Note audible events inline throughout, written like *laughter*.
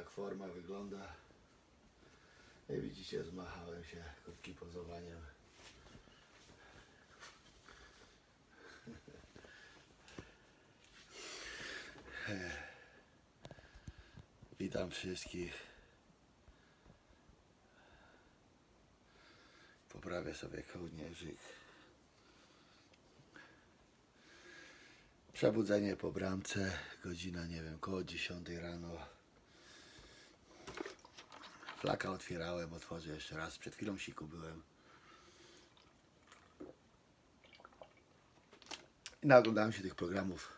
tak forma wygląda. I widzicie, zmachałem się krótkim pozowaniem. *laughs* Witam wszystkich. Poprawię sobie kołnierzyk. Przebudzenie po bramce, godzina nie wiem, koło 10 rano. Flaka otwierałem, otworzę jeszcze raz. Przed chwilą siku byłem. I naoglądałem się tych programów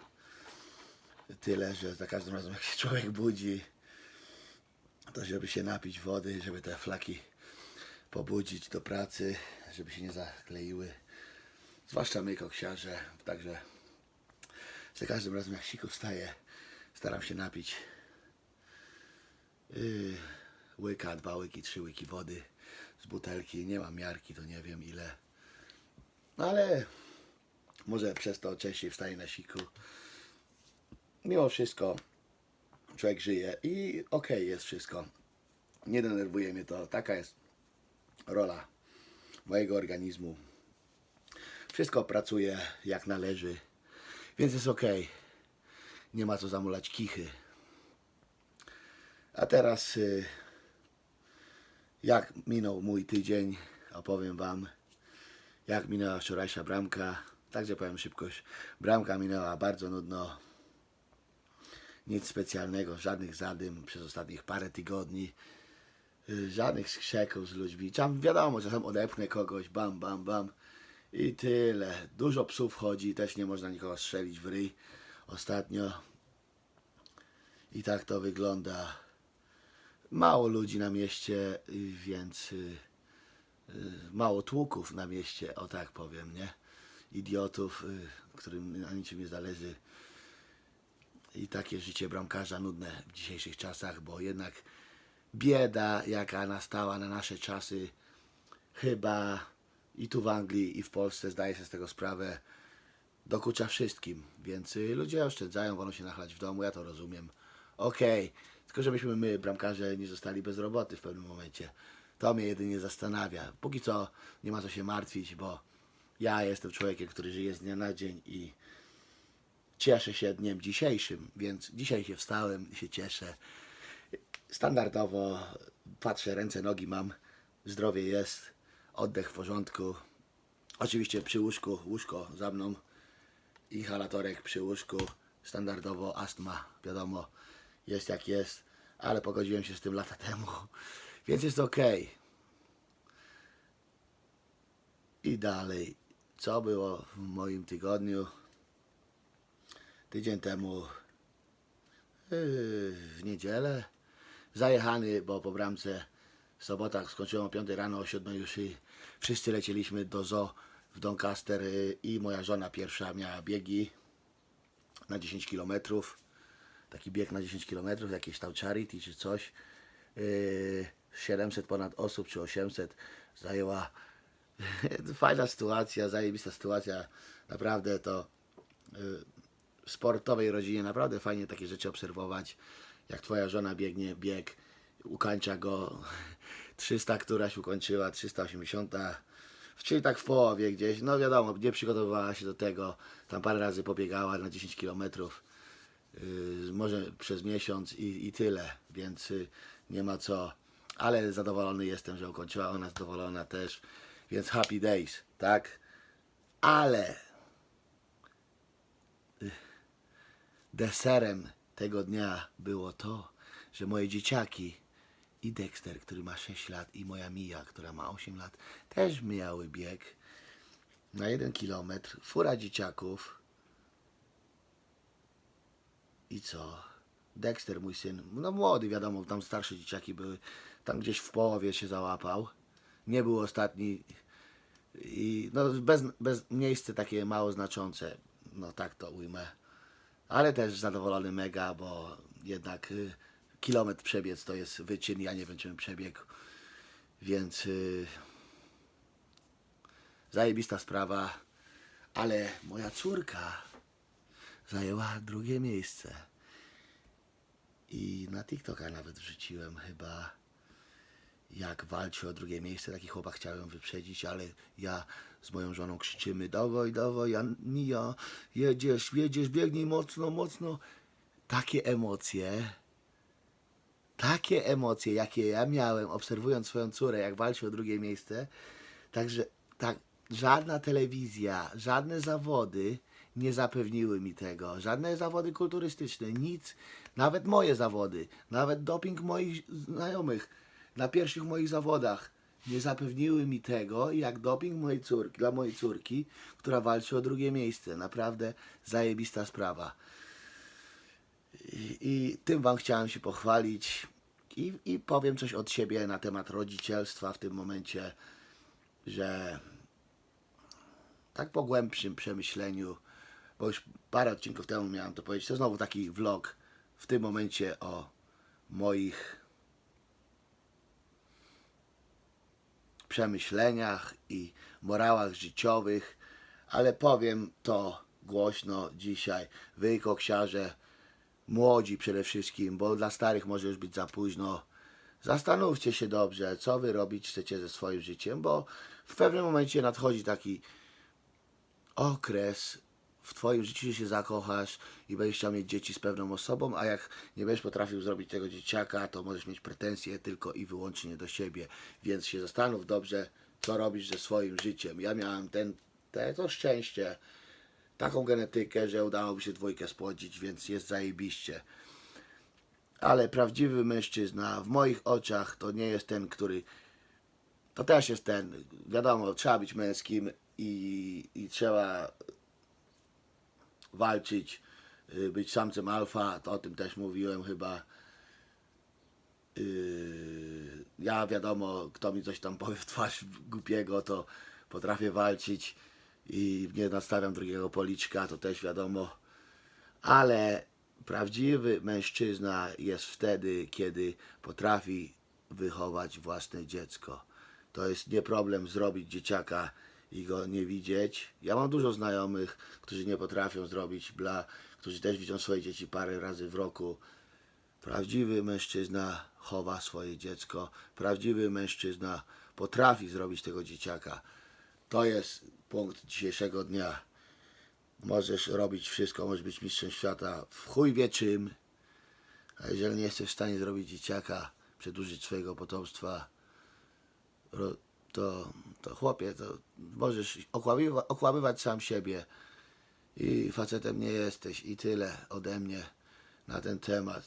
tyle, że za każdym razem jak się człowiek budzi, to żeby się napić wody, żeby te flaki pobudzić do pracy, żeby się nie zakleiły. Zwłaszcza my koksiarze, także za każdym razem jak siku wstaje, staram się napić yy, łyka, dwa łyki, trzy łyki wody z butelki. Nie mam miarki, to nie wiem ile. No ale może przez to częściej wstaję na siku. Mimo wszystko człowiek żyje i okej jest wszystko. Nie denerwuje mnie to. Taka jest rola mojego organizmu. Wszystko pracuje jak należy, więc jest okej. Nie ma co zamulać kichy. A teraz, y, jak minął mój tydzień, opowiem Wam, jak minęła wczorajsza bramka. Także powiem szybkość. Bramka minęła bardzo nudno. Nic specjalnego, żadnych zadym przez ostatnich parę tygodni. Żadnych skrzeków z ludźmi. Tam wiadomo, czasem odepchnę kogoś, bam, bam, bam. I tyle. Dużo psów chodzi, też nie można nikogo strzelić w ryj ostatnio. I tak to wygląda. Mało ludzi na mieście, y, więc y, y, mało tłuków na mieście, o tak powiem, nie? Idiotów, którym na niczym nie zależy. I takie życie bramkarza nudne w dzisiejszych czasach, bo jednak bieda, jaka nastała na nasze czasy, chyba i tu w Anglii, i w Polsce, zdaję sobie z tego sprawę, dokucza wszystkim. Więc ludzie oszczędzają, wolą się nachlać w domu, ja to rozumiem. Okej, tylko żebyśmy my, bramkarze, nie zostali bez roboty w pewnym momencie. To mnie jedynie zastanawia. Póki co nie ma co się martwić, bo ja jestem człowiekiem, który żyje z dnia na dzień i cieszę się dniem dzisiejszym, więc dzisiaj się wstałem się cieszę. Standardowo patrzę, ręce, nogi mam, zdrowie jest, oddech w porządku. Oczywiście przy łóżku, łóżko za mną, inhalatorek przy łóżku, standardowo astma, wiadomo, jest jak jest, ale pogodziłem się z tym lata *laughs* temu, więc jest ok. I dalej, co było w moim tygodniu? Tydzień temu yy, w niedzielę zajechany, bo po bramce w sobotach skończyłem o 5 rano, o 7 już i wszyscy lecieliśmy do zoo w Doncaster yy, i moja żona pierwsza miała biegi na 10 km. Taki bieg na 10 km, jakieś tam charity czy coś. Yy, 700 ponad osób czy 800 zajęła *laughs* fajna sytuacja, zajebista sytuacja. Naprawdę to w sportowej rodzinie naprawdę fajnie takie rzeczy obserwować. Jak twoja żona biegnie bieg, ukończa go *laughs* 300, któraś ukończyła, 380, czyli tak w połowie gdzieś. No wiadomo, nie przygotowywała się do tego, tam parę razy pobiegała na 10 km, yy, może przez miesiąc i, i tyle, więc y, nie ma co. Ale zadowolony jestem, że ukończyła, ona zadowolona też, więc happy days, tak? Ale deserem tego dnia było to, że moje dzieciaki i Dexter, który ma 6 lat i moja Mia, która ma 8 lat, też miały bieg na 1 kilometr. Fura dzieciaków. I co? Dexter, mój syn, no młody, wiadomo, tam starsze dzieciaki były, tam gdzieś w połowie się załapał. Nie był ostatni. I no bez, bez miejsce takie mało znaczące, no tak to ujmę. Ale też zadowolony mega, bo jednak y, kilometr przebiec to jest wyczyn, ja nie czym przebiegł, więc y, zajebista sprawa, ale moja córka zajęła drugie miejsce I na TikToka nawet wrzuciłem chyba jak walczy o drugie miejsce. Taki chłopak chciałem wyprzedzić, ale ja z moją żoną krzyczymy dawaj, dawaj, Ania, jedziesz, jedziesz, biegnij mocno, mocno. Takie emocje, takie emocje, jakie ja miałem obserwując swoją córę, jak walczy o drugie miejsce. Także tak, żadna telewizja, żadne zawody nie zapewniły mi tego. Żadne zawody kulturystyczne, nic, nawet moje zawody, nawet doping moich znajomych na pierwszych moich zawodach nie zapewniły mi tego, jak doping mojej córki, dla mojej córki, która walczy o drugie miejsce. Naprawdę zajebista sprawa. I, i tym Wam chciałem się pochwalić i, i powiem coś od siebie na temat rodzicielstwa w tym momencie, że tak po głębszym przemyśleniu, bo już parę odcinków temu miałem to powiedzieć, to znowu taki vlog w tym momencie o moich przemyśleniach i morałach życiowych, ale powiem to głośno dzisiaj. Wy, koksiarze, młodzi przede wszystkim, bo dla starych może już być za późno. Zastanówcie się dobrze, co wy robić chcecie ze swoim życiem, bo w pewnym momencie nadchodzi taki okres w twoim życiu się zakochasz i będziesz chciał mieć dzieci z pewną osobą, a jak nie będziesz potrafił zrobić tego dzieciaka, to możesz mieć pretensje tylko i wyłącznie do siebie. Więc się zastanów dobrze, co robisz ze swoim życiem. Ja miałem ten, te, to szczęście, taką genetykę, że udało mi się dwójkę spłodzić, więc jest zajebiście. Ale prawdziwy mężczyzna w moich oczach to nie jest ten, który to też jest ten, wiadomo, trzeba być męskim i, i trzeba walczyć, y, być samcem alfa, to o tym też mówiłem chyba. Yy, Ja wiadomo, kto mi coś tam powie w twarz głupiego, to potrafię walczyć i nie nastawiam drugiego policzka, to też wiadomo. Ale prawdziwy mężczyzna jest wtedy, kiedy potrafi wychować własne dziecko. To jest nie problem zrobić dzieciaka i go nie widzieć. Ja mam dużo znajomych, którzy nie potrafią zrobić bla, którzy też widzą swoje dzieci parę razy w roku. Prawdziwy mężczyzna chowa swoje dziecko. Prawdziwy mężczyzna potrafi zrobić tego dzieciaka. To jest punkt dzisiejszego dnia. Możesz robić wszystko, możesz być mistrzem świata w chuj wie czym, a jeżeli nie jesteś w stanie zrobić dzieciaka, przedłużyć swojego potomstwa, to, to chłopie, to możesz okłamywa, okłamywać sam siebie i facetem nie jesteś i tyle ode mnie na ten temat.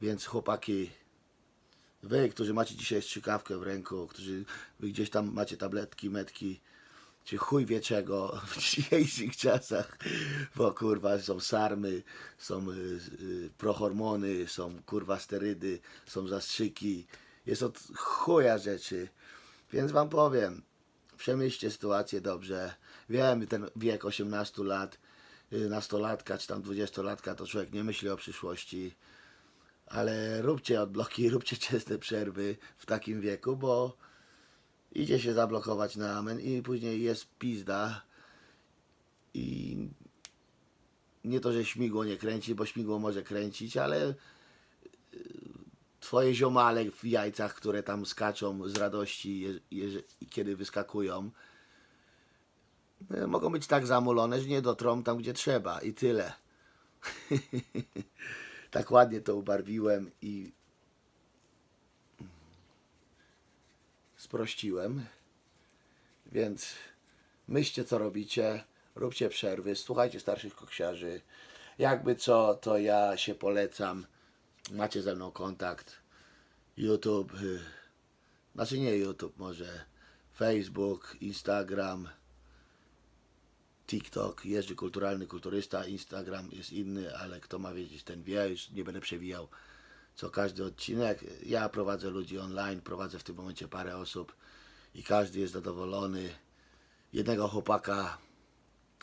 Więc chłopaki, wy, którzy macie dzisiaj strzykawkę w ręku, którzy wy gdzieś tam macie tabletki, metki, czy chuj wie czego w *laughs* dzisiejszych czasach, bo kurwa są sarmy, są y, y, prohormony, są kurwa sterydy, są zastrzyki, jest od chuja rzeczy. Więc wam powiem, przemyślcie sytuację dobrze. Wiem, ten wiek 18 lat, y, nastolatka czy tam 20-latka, to człowiek nie myśli o przyszłości. Ale róbcie odbloki, *laughs* róbcie częste przerwy w takim wieku, bo idzie się zablokować na amen i później jest pizda. I nie to, że śmigło nie kręci, bo śmigło może kręcić, ale twoje ziomale w jajcach, które tam skaczą z radości, kiedy wyskakują, e, mogą być tak zamulone, że nie dotrą tam, gdzie trzeba i tyle. *laughs* tak ładnie to ubarwiłem i sprościłem. Więc myślcie, co robicie, róbcie przerwy, słuchajcie starszych koksiarzy. Jakby co, to ja się polecam. Macie ze mną kontakt. YouTube, y, znaczy nie YouTube, może Facebook, Instagram, TikTok, jeżdżę kulturalny kulturysta, Instagram jest inny, ale kto ma wiedzieć, ten wie, już nie będę przewijał co każdy odcinek. Ja prowadzę ludzi online, prowadzę w tym momencie parę osób i każdy jest zadowolony. Jednego chłopaka,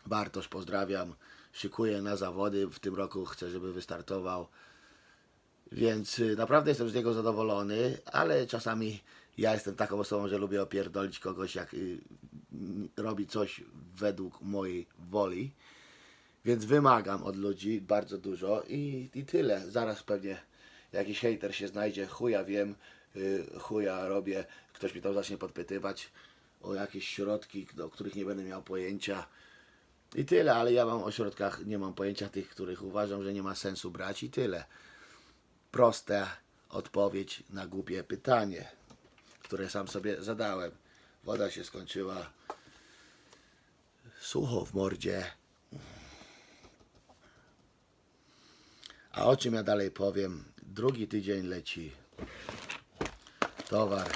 Bartosz, pozdrawiam, szykuję na zawody, w tym roku chcę, żeby wystartował. Więc y, naprawdę jestem z niego zadowolony, ale czasami ja jestem taką osobą, że lubię opierdolić kogoś, jak y, robi coś według mojej woli. Więc wymagam od ludzi bardzo dużo i, i tyle. Zaraz pewnie jakiś hejter się znajdzie, chuja wiem, y, chuja robię, ktoś mi tam zacznie podpytywać o jakieś środki, o których nie będę miał pojęcia. I tyle, ale ja mam o środkach, nie mam pojęcia tych, których uważam, że nie ma sensu brać i tyle. Prosta odpowiedź na głupie pytanie, które sam sobie zadałem. Woda się skończyła. Sucho w mordzie. A o czym ja dalej powiem? Drugi tydzień leci. Towar.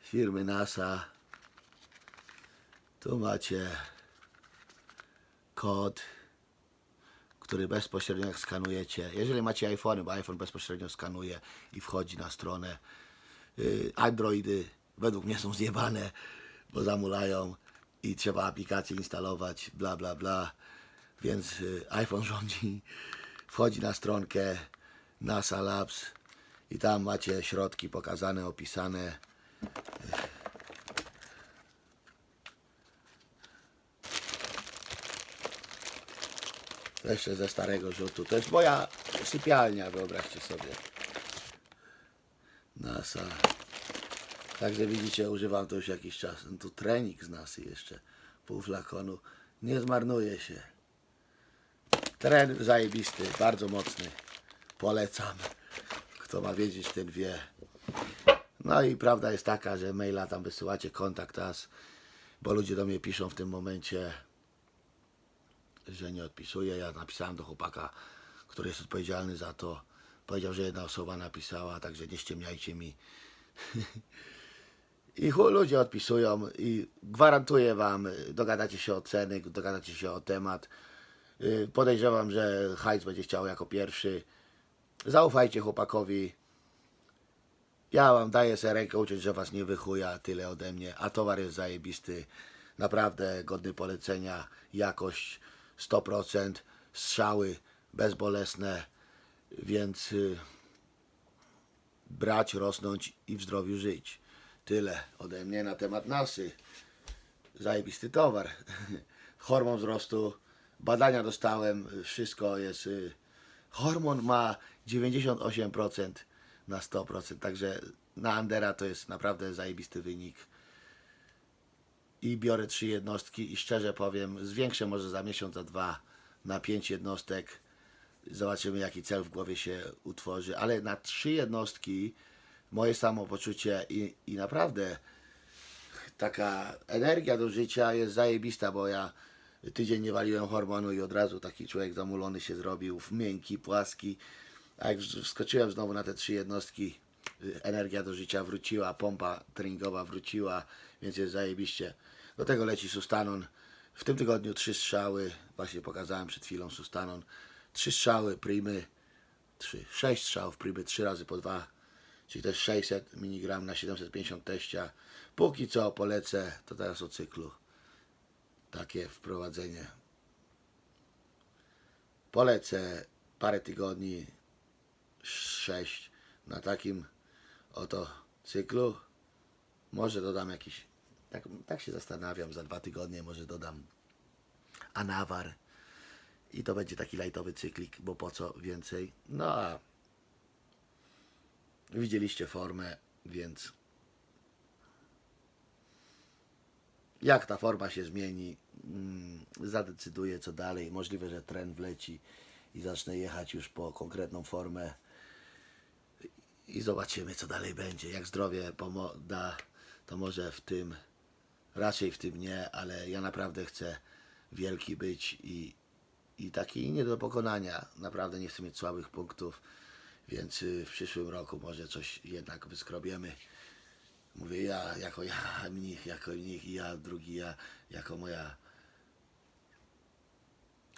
Firmy NASA. Tu macie kod, który bezpośrednio jak skanujecie. Jeżeli macie iPhone, bo iPhone bezpośrednio skanuje i wchodzi na stronę. Yy, Androidy według mnie są zjebane, bo zamulają i trzeba aplikację instalować, bla bla bla. Więc yy, iPhone rządzi, wchodzi na stronkę NASA Labs i tam macie środki pokazane, opisane. Jeszcze ze starego rzutu. To jest moja sypialnia, wyobraźcie sobie. NASA. Także widzicie, używam to już jakiś czas. No tu trening z nasy jeszcze. Pół flakonu. Nie zmarnuje się. Tren zajebisty, bardzo mocny. Polecam. Kto ma wiedzieć, ten wie. No i prawda jest taka, że maila tam wysyłacie kontakt nas, bo ludzie do mnie piszą w tym momencie, że nie odpisuję. Ja napisałem do chłopaka, który jest odpowiedzialny za to. Powiedział, że jedna osoba napisała, także nie ściemniajcie mi. *laughs* I ludzie odpisują i gwarantuję wam, dogadacie się o ceny, dogadacie się o temat. Y, Podejrzewam, że hajs będzie chciał jako pierwszy. Zaufajcie chłopakowi. Ja wam daję sobie rękę uciąć, że was nie wychuja, tyle ode mnie. A towar jest zajebisty, naprawdę godny polecenia, jakość 100%, strzały bezbolesne, więc y, brać, rosnąć i w zdrowiu żyć. Tyle ode mnie na temat nasy. Zajebisty towar. *laughs* Hormon wzrostu, badania dostałem, wszystko jest. y, Hormon ma 98% na 100%, także na Andera to jest naprawdę zajebisty wynik. I biorę trzy jednostki i szczerze powiem, zwiększę może za miesiąc, za dwa na pięć jednostek. Zobaczymy jaki cel w głowie się utworzy, ale na trzy jednostki moje samopoczucie i, i naprawdę taka energia do życia jest zajebista, bo ja tydzień nie waliłem hormonu i od razu taki człowiek zamulony się zrobił, miękki, płaski. A jak wskoczyłem znowu na te trzy jednostki, y, energia do życia wróciła, pompa treningowa wróciła, więc jest zajebiście. Do tego leci Sustanon. W tym tygodniu trzy strzały, właśnie pokazałem przed chwilą Sustanon. Trzy strzały, primy, trzy, sześć strzałów, primy, trzy razy po dwa, czyli też 600 mg na 750 teścia. Póki co polecę, to teraz o cyklu. Takie wprowadzenie. Polecę parę tygodni, sześć na takim oto cyklu. Może dodam jakiś, tak, tak się zastanawiam, za dwa tygodnie może dodam anawar i to będzie taki lajtowy cyklik, bo po co więcej. No a widzieliście formę, więc jak ta forma się zmieni, mm, zadecyduję co dalej. Możliwe, że tren wleci i zacznę jechać już po konkretną formę i zobaczymy co dalej będzie. Jak zdrowie pomo- da, to może w tym, raczej w tym nie, ale ja naprawdę chcę wielki być i, i taki nie do pokonania. Naprawdę nie chcę mieć słabych punktów, więc y, w przyszłym roku może coś jednak wyskrobiemy. Mówię ja jako ja, mnich, jako mnich i ja, drugi ja, jako moja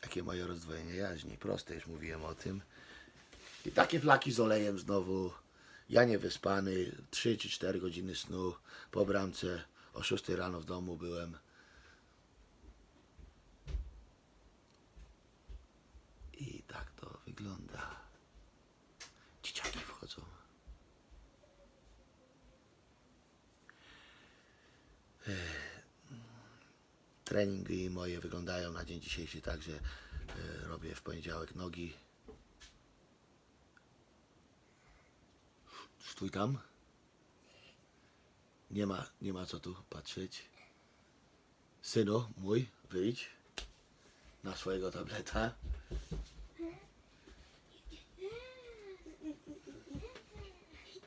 jakie moje rozdwojenie jaźni. Proste, już mówiłem o tym. I takie flaki z olejem znowu. Ja nie wyspany, 3 czy 4 godziny snu po bramce. O 6 rano w domu byłem. I tak to wygląda. Dzieciaki wchodzą. treningi moje wyglądają na dzień dzisiejszy tak, że e, robię w poniedziałek nogi. Stój tam. Nie ma, nie ma co tu patrzeć. Synu mój, wyjdź na swojego tableta.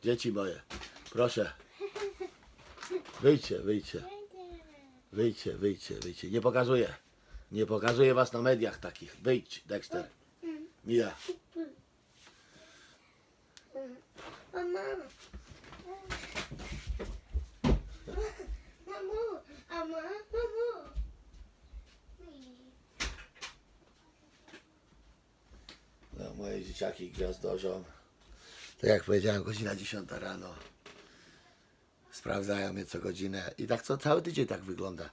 Dzieci moje, proszę. Wyjdźcie, wyjdźcie. Wyjdźcie, wyjdźcie, wyjdźcie. Nie pokazuję. Nie pokazuję was na mediach takich. Wyjdź, Dexter. Mia. Moje dzieciaki gwiazdorzą. Tak jak powiedziałem, godzina 10 rano. Sprawdzają mnie co godzinę. I tak co cały tydzień tak wygląda.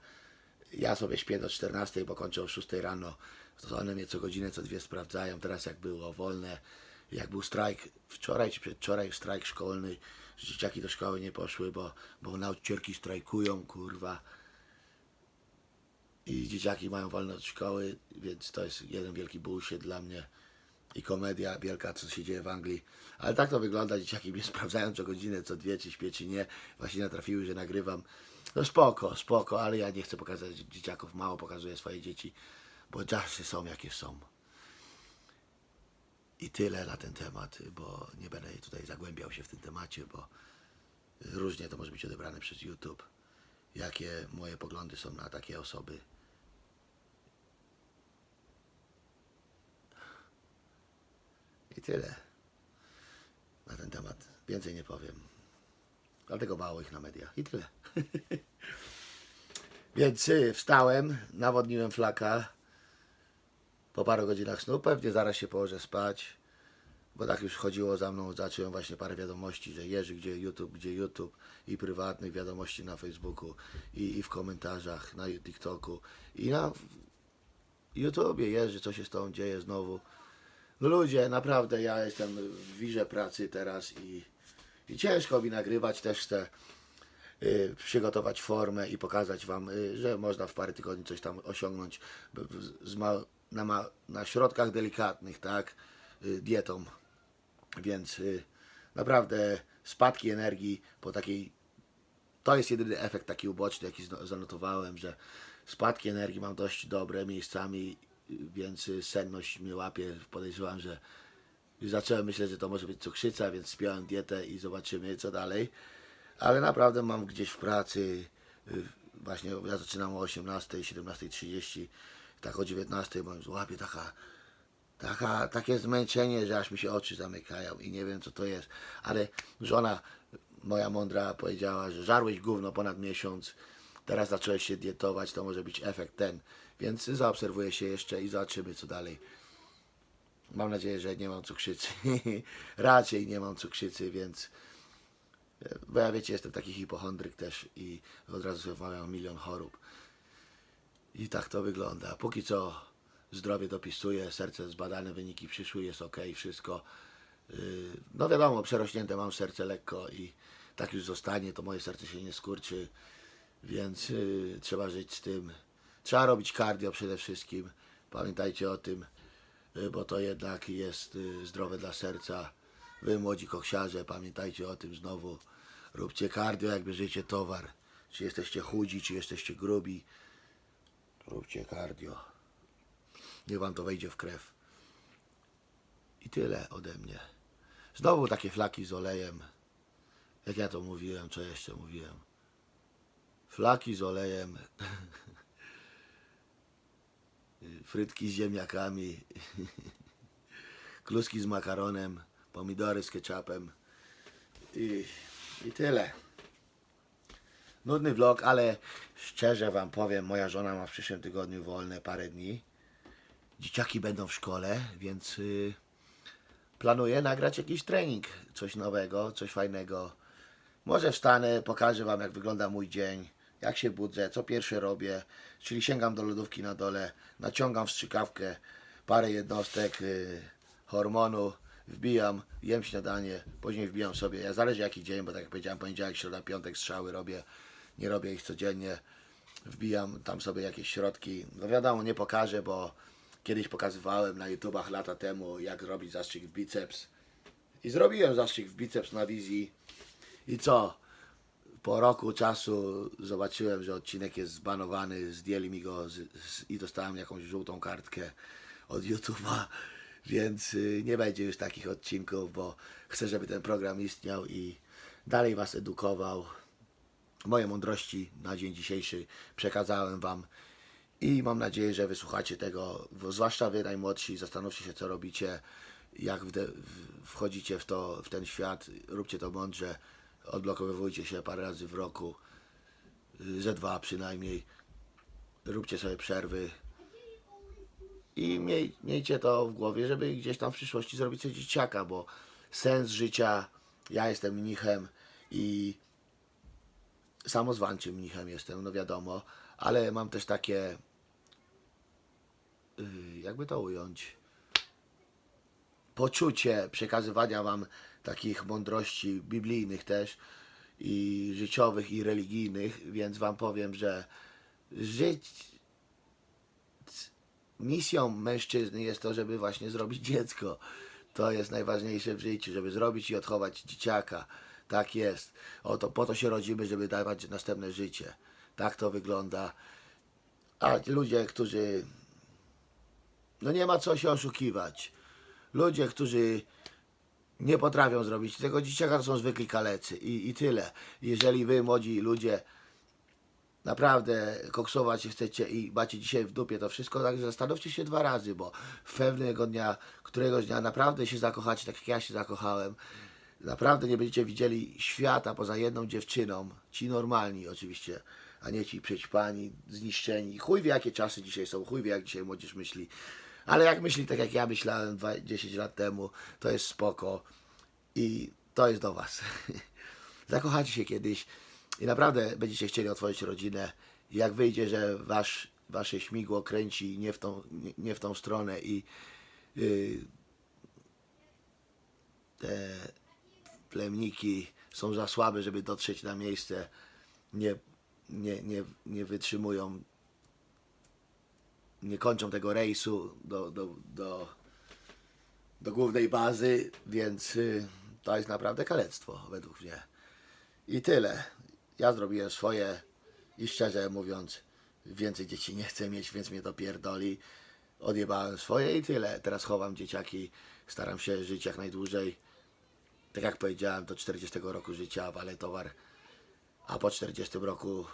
Ja sobie śpię do 14, bo kończę o 6 rano. To one mnie co godzinę, co dwie sprawdzają. Teraz jak było wolne, jak był strajk, wczoraj czy przedwczoraj strajk szkolny, że dzieciaki do szkoły nie poszły, bo, bo nauczycielki strajkują, kurwa. I dzieciaki mają wolne od szkoły, więc to jest jeden wielki bullshit dla mnie i komedia wielka, co się dzieje w Anglii. Ale tak to wygląda, dzieciaki mnie *laughs* sprawdzają co godzinę, co dwie, czy śpię, czy nie. Właśnie natrafiły, że nagrywam. No spoko, spoko, ale ja nie chcę pokazać dzieciaków, mało pokazuję swoje dzieci, bo czasy są jakie są. I tyle na ten temat, bo nie będę tutaj zagłębiał się w tym temacie, bo różnie to może być odebrane przez YouTube, jakie moje poglądy są na takie osoby. I tyle na ten temat. Więcej nie powiem. Dlatego mało ich na mediach. I tyle. *laughs* Więc y, wstałem, nawodniłem flaka po paru godzinach snu. Pewnie zaraz się położę spać, bo tak już chodziło za mną. Zacząłem właśnie parę wiadomości, że Jerzy, gdzie YouTube, gdzie YouTube i prywatnych wiadomości na Facebooku i, i w komentarzach na TikToku i na YouTubie. Jerzy, co się z tobą dzieje znowu. No ludzie, naprawdę ja jestem w wirze pracy teraz i, i ciężko mi nagrywać, też chcę y, przygotować formę i pokazać Wam, y, że można w parę tygodni coś tam osiągnąć ma, na, ma, na środkach delikatnych, tak, y, dietą. Więc y, naprawdę spadki energii po takiej to jest jedyny efekt taki uboczny, jaki zanotowałem, że spadki energii mam dość dobre miejscami, więc senność mnie łapie. Podejrzewam, że już zacząłem myśleć, że to może być cukrzyca, więc spiąłem dietę i zobaczymy co dalej. Ale naprawdę mam gdzieś w pracy, y, właśnie ja zaczynam o 18, 17.30, tak o 19, bo łapie taka taka, takie zmęczenie, że aż mi się oczy zamykają i nie wiem co to jest. Ale żona moja mądra powiedziała, że żarłeś gówno ponad miesiąc, teraz zacząłeś się dietować, to może być efekt ten. Więc zaobserwuję się jeszcze i zobaczymy co dalej. Mam nadzieję, że nie mam cukrzycy. *laughs* Raczej nie mam cukrzycy, więc bo ja wiecie, jestem taki hipochondryk też i od razu sobie mam milion chorób. I tak to wygląda. Póki co zdrowie dopisuje, serce zbadane, wyniki przyszły, jest ok, wszystko. Yy, No wiadomo, przerośnięte mam serce lekko i tak już zostanie, to moje serce się nie skurczy, więc yy, trzeba żyć z tym. Trzeba robić cardio przede wszystkim. Pamiętajcie o tym, yy, bo to jednak jest yy, zdrowe dla serca. Wy młodzi koksiarze, pamiętajcie o tym znowu. Róbcie cardio, jak bierzecie towar. Czy jesteście chudzi, czy jesteście grubi. Róbcie cardio. Niech wam to wejdzie w krew. I tyle ode mnie. Znowu takie flaki z olejem. Jak ja to mówiłem, co jeszcze mówiłem? Flaki z olejem. *laughs* Frytki z ziemniakami. Kluski z makaronem. Pomidory z ketchupem. I, I tyle. Nudny vlog, ale szczerze wam powiem, moja żona ma w przyszłym tygodniu wolne parę dni. Dzieciaki będą w szkole, więc y, planuję nagrać jakiś trening, coś nowego, coś fajnego. Może wstanę, pokażę wam jak wygląda mój dzień, jak się budzę, co pierwsze robię, czyli sięgam do lodówki na dole, naciągam wstrzykawkę, parę jednostek y, hormonu, wbijam, jem śniadanie, później wbijam sobie, ja zależy jaki dzień, bo tak jak powiedziałem, poniedziałek, środa, piątek, strzały robię, nie robię ich codziennie. wbijam tam sobie jakieś środki. No wiadomo, nie pokażę, bo kiedyś pokazywałem na YouTubach lata temu, jak robić zastrzyk w biceps. I zrobiłem zastrzyk w biceps na wizji. I co? Po roku czasu zobaczyłem, że odcinek jest zbanowany, zdjęli mi go z, z, i dostałem jakąś żółtą kartkę od YouTube'a, *laughs* więc y, nie będzie już takich odcinków, bo chcę, żeby ten program istniał i dalej Was edukował. Moje mądrości na dzień dzisiejszy przekazałem Wam i mam nadzieję, że wysłuchacie tego, zwłaszcza Wy najmłodsi, zastanówcie się co robicie, jak wchodzicie w, to, w ten świat, róbcie to mądrze, odblokowujcie się parę razy w roku, ze dwa przynajmniej, róbcie sobie przerwy. I miej, miejcie to w głowie, żeby gdzieś tam w przyszłości zrobić coś dzieciaka, bo sens życia, ja jestem mnichem i samozwańczym mnichem jestem, no wiadomo, ale mam też takie, y, jakby to ująć, poczucie przekazywania wam takich mądrości biblijnych też i życiowych i religijnych, więc wam powiem, że żyć misją mężczyzny jest to, żeby właśnie zrobić dziecko. To jest najważniejsze w życiu, żeby zrobić i odchować dzieciaka. Tak jest. Oto po to się rodzimy, żeby dawać następne życie. Tak to wygląda. A ludzie, którzy. No nie ma co się oszukiwać. Ludzie, którzy nie potrafią zrobić tego dzieciaka, są zwykli kalecy. I, I tyle. Jeżeli wy, młodzi ludzie, naprawdę koksować chcecie i macie dzisiaj w dupie to wszystko, tak zastanówcie się dwa razy, bo pewnego dnia, któregoś dnia naprawdę się zakochacie, tak jak ja się zakochałem. Naprawdę nie będziecie widzieli świata poza jedną dziewczyną. Ci normalni oczywiście, a nie ci przećpani, zniszczeni. Chuj wie jakie czasy dzisiaj są, chuj wie jak dzisiaj młodzież myśli. Ale jak myśli tak jak ja myślałem dwa- 10 lat temu, to jest spoko. I to jest do Was. *laughs* Zakochacie się kiedyś i naprawdę będziecie chcieli otworzyć rodzinę. Jak wyjdzie, że wasz, wasze śmigło kręci nie w tą, nie, nie w tą stronę i yy, te plemniki są za słabe, żeby dotrzeć na miejsce, nie, nie, nie, nie wytrzymują, nie kończą tego rejsu do, do, do, do głównej bazy, więc y, to jest naprawdę kalectwo według mnie. I tyle. Ja zrobiłem swoje i szczerze mówiąc, więcej dzieci nie chcę mieć, więc mnie to pierdoli. Odjebałem swoje i tyle. Teraz chowam dzieciaki, staram się żyć jak najdłużej. Tak jak powiedziałem, do 40 roku życia walę towar, a po 40 roku,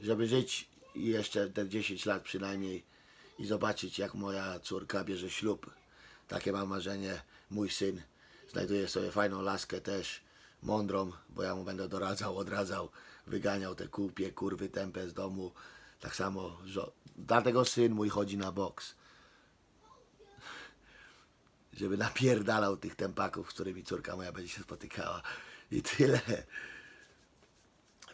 żeby żyć jeszcze te 10 lat przynajmniej i zobaczyć jak moja córka bierze ślub. Takie mam marzenie. Mój syn znajduje sobie fajną laskę też, mądrą, bo ja mu będę doradzał, odradzał, wyganiał te kupie, kurwy tępe z domu. Tak samo, żo- dlatego syn mój chodzi na boks. Żeby napierdalał tych tempaków, z którymi córka moja będzie się spotykała. I tyle.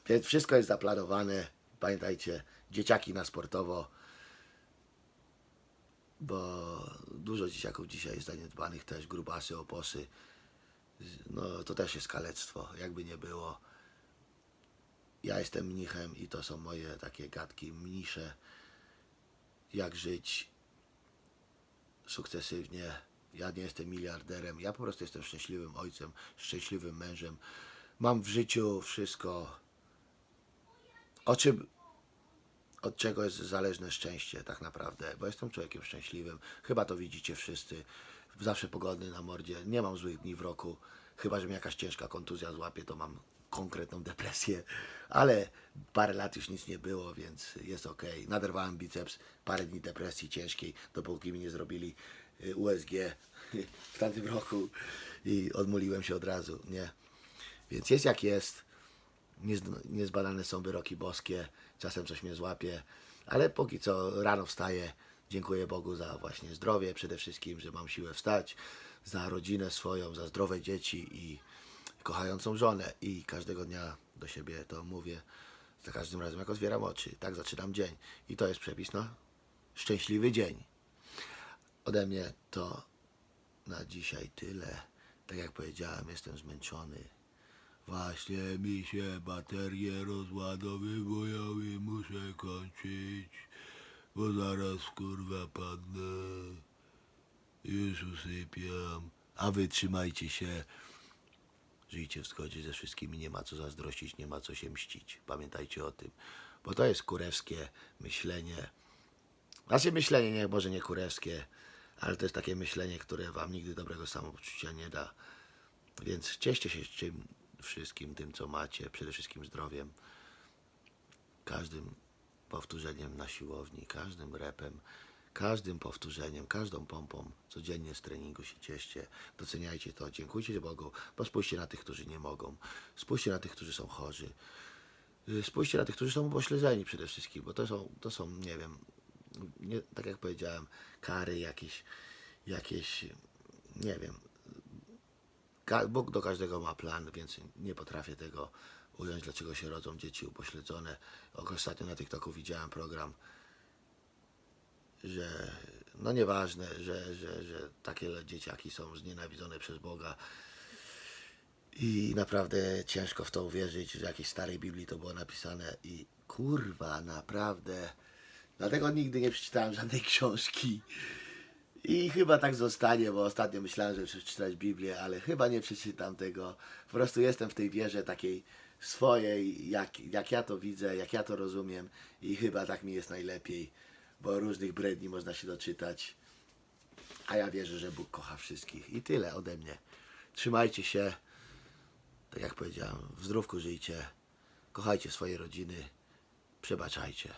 Więc wszystko jest zaplanowane. Pamiętajcie, dzieciaki na sportowo bo dużo dzieciaków dzisiaj jest zaniedbanych też, grubasy, oposy. No to też jest kalectwo, jakby nie było. Ja jestem mnichem i to są moje takie gadki mnisze. Jak żyć sukcesywnie. Ja nie jestem miliarderem, ja po prostu jestem szczęśliwym ojcem, szczęśliwym mężem. Mam w życiu wszystko, o czym od czego jest zależne szczęście tak naprawdę, bo jestem człowiekiem szczęśliwym. Chyba to widzicie wszyscy. Zawsze pogodny na mordzie. Nie mam złych dni w roku. Chyba, że mnie jakaś ciężka kontuzja złapie, to mam konkretną depresję. Ale parę lat już nic nie było, więc jest ok. Naderwałem biceps, parę dni depresji ciężkiej, dopóki mi nie zrobili y, USG *laughs* w tamtym roku i odmuliłem się od razu, nie? Więc jest jak jest niezbadane są wyroki boskie, czasem coś mnie złapie, ale póki co rano wstaję, dziękuję Bogu za właśnie zdrowie, przede wszystkim, że mam siłę wstać, za rodzinę swoją, za zdrowe dzieci i kochającą żonę. I każdego dnia do siebie to mówię, za każdym razem jak otwieram oczy, tak zaczynam dzień. I to jest przepis na szczęśliwy dzień. Ode mnie to na dzisiaj tyle. Tak jak powiedziałem, jestem zmęczony Właśnie mi się baterie rozładowywują i muszę kończyć, bo zaraz kurwa padnę. Już usypiam. A wy trzymajcie się. Żyjcie w zgodzie ze wszystkimi, nie ma co zazdrościć, nie ma co się mścić. Pamiętajcie o tym, bo to jest kurewskie myślenie. Znaczy myślenie, nie, może nie kurewskie, ale to jest takie myślenie, które wam nigdy dobrego samopoczucia nie da. Więc cieszcie się czym wszystkim tym, co macie, przede wszystkim zdrowiem. Każdym powtórzeniem na siłowni, każdym repem, każdym powtórzeniem, każdą pompą codziennie z treningu się cieszcie. Doceniajcie to, dziękujcie Bogu, bo spójrzcie na tych, którzy nie mogą. Spójrzcie na tych, którzy są chorzy. Y, Spójrzcie na tych, którzy są upośledzeni przede wszystkim, bo to są, to są nie wiem, nie, tak jak powiedziałem, kary jakieś, jakieś, nie wiem, Bóg do każdego ma plan, więc nie potrafię tego ująć, dlaczego się rodzą dzieci upośledzone. Ostatnio na TikToku widziałem program, że no nieważne, że, że, że takie dzieciaki są znienawidzone przez Boga. I naprawdę ciężko w to uwierzyć, że w jakiejś starej Biblii to było napisane i kurwa, naprawdę. Dlatego nigdy nie przeczytałem żadnej książki. I chyba tak zostanie, bo ostatnio myślałem, że przeczytać Biblię, ale chyba nie przeczytam tego. Po prostu jestem w tej wierze takiej swojej, jak, jak ja to widzę, jak ja to rozumiem i chyba tak mi jest najlepiej, bo różnych bredni można się doczytać. A ja wierzę, że Bóg kocha wszystkich. I tyle ode mnie. Trzymajcie się. Tak jak powiedziałem, w zdrówku żyjcie. Kochajcie swoje rodziny. Przebaczajcie.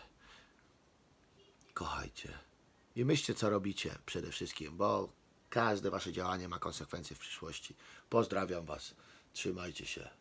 Kochajcie. I myślcie, co robicie przede wszystkim, bo każde wasze działanie ma konsekwencje w przyszłości. Pozdrawiam was. Trzymajcie się.